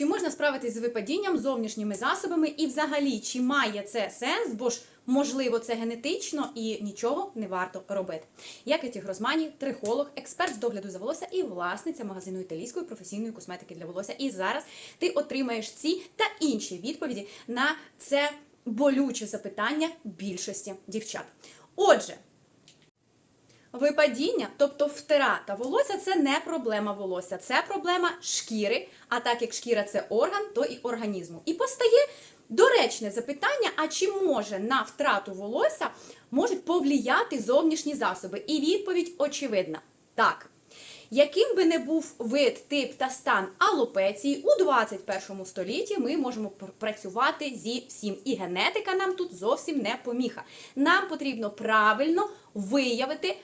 Чи можна справитись з випадінням зовнішніми засобами, і взагалі чи має це сенс, бо ж можливо це генетично і нічого не варто робити? Я Кеті Грозмані, трихолог, експерт з догляду за волосся і власниця магазину італійської професійної косметики для волосся. І зараз ти отримаєш ці та інші відповіді на це болюче запитання більшості дівчат. Отже. Випадіння, тобто втрата волосся, це не проблема волосся, це проблема шкіри. А так як шкіра це орган, то і організму. І постає доречне запитання: а чи може на втрату волосся можуть повлияти зовнішні засоби? І відповідь очевидна: так. Яким би не був вид, тип та стан алопеції у 21 столітті, ми можемо працювати зі всім. І генетика нам тут зовсім не поміха. Нам потрібно правильно виявити,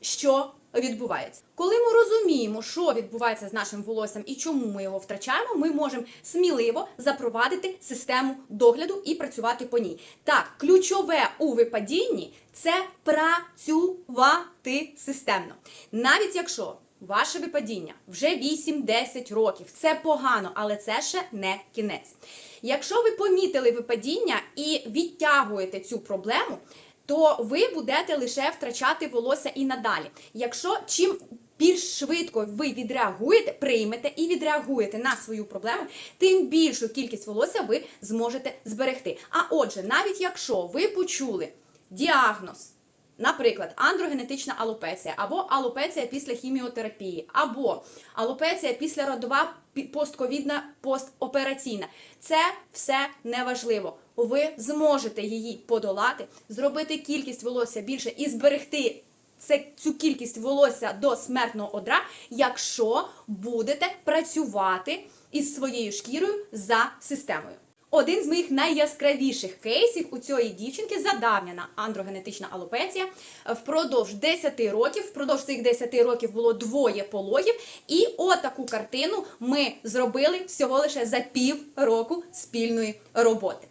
що відбувається. Коли ми розуміємо, що відбувається з нашим волоссям і чому ми його втрачаємо, ми можемо сміливо запровадити систему догляду і працювати по ній. Так, ключове у випадінні це працювати системно. Навіть якщо ваше випадіння вже 8-10 років, це погано, але це ще не кінець. Якщо ви помітили випадіння і відтягуєте цю проблему, то ви будете лише втрачати волосся і надалі. Якщо чим більш швидко ви відреагуєте, приймете і відреагуєте на свою проблему, тим більшу кількість волосся ви зможете зберегти. А отже, навіть якщо ви почули діагноз, Наприклад, андрогенетична алопеція, або алопеція після хіміотерапії, або алопеція післяродова пі- постковідна постопераційна. Це все неважливо. Ви зможете її подолати, зробити кількість волосся більше і зберегти це, цю кількість волосся до смертного одра, якщо будете працювати із своєю шкірою за системою. Один з моїх найяскравіших кейсів у цієї дівчинки задавнена андрогенетична алопеція впродовж 10 років. Впродовж цих 10 років було двоє пологів, і отаку картину ми зробили всього лише за пів року спільної роботи.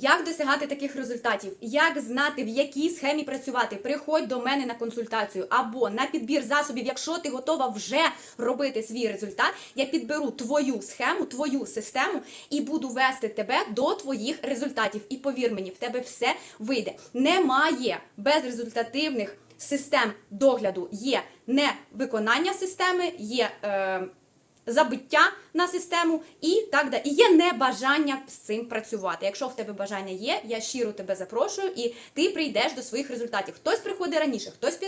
Як досягати таких результатів? Як знати, в якій схемі працювати? Приходь до мене на консультацію або на підбір засобів, якщо ти готова вже робити свій результат, я підберу твою схему, твою систему і буду вести тебе до твоїх результатів. І повір мені, в тебе все вийде. Немає безрезультативних систем догляду. Є невиконання системи, є. Е, забиття на систему і так далі. І є небажання з цим працювати. Якщо в тебе бажання є, я щиро тебе запрошую, і ти прийдеш до своїх результатів. Хтось приходить раніше, хтось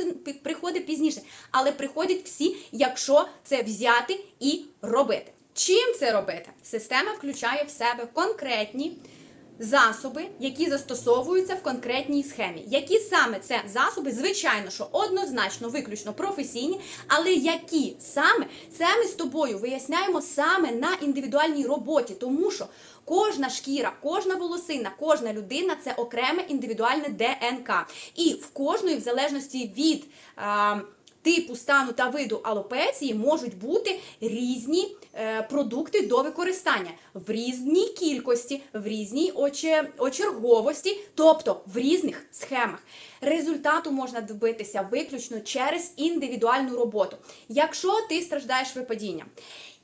приходить пізніше, але приходять всі, якщо це взяти і робити. Чим це робити? Система включає в себе конкретні засоби, які застосовуються в конкретній схемі. Які саме це засоби, звичайно, що однозначно, виключно професійні, але які саме це ми з тобою виясняємо саме на індивідуальній роботі, тому що кожна шкіра, кожна волосина, кожна людина це окреме індивідуальне ДНК. І в кожної, в залежності від. А, Типу стану та виду алопеції можуть бути різні е, продукти до використання в різній кількості, в різній оче- очерговості, тобто в різних схемах. Результату можна добитися виключно через індивідуальну роботу. Якщо ти страждаєш випадінням,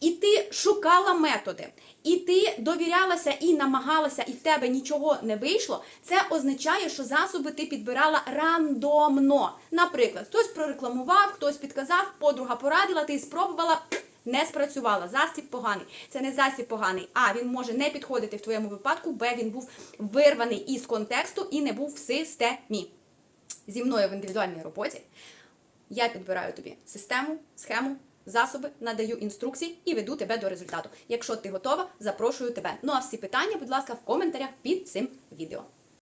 і ти шукала методи, і ти довірялася і намагалася, і в тебе нічого не вийшло, це означає, що засоби ти підбирала рандомно. Наприклад, хтось прорекламував, хтось підказав, подруга порадила, ти спробувала. Не спрацювала, засіб поганий. Це не засіб поганий, а він може не підходити в твоєму випадку, бо він був вирваний із контексту і не був в системі. Зі мною в індивідуальній роботі я підбираю тобі систему, схему, засоби, надаю інструкції і веду тебе до результату. Якщо ти готова, запрошую тебе. Ну а всі питання, будь ласка, в коментарях під цим відео.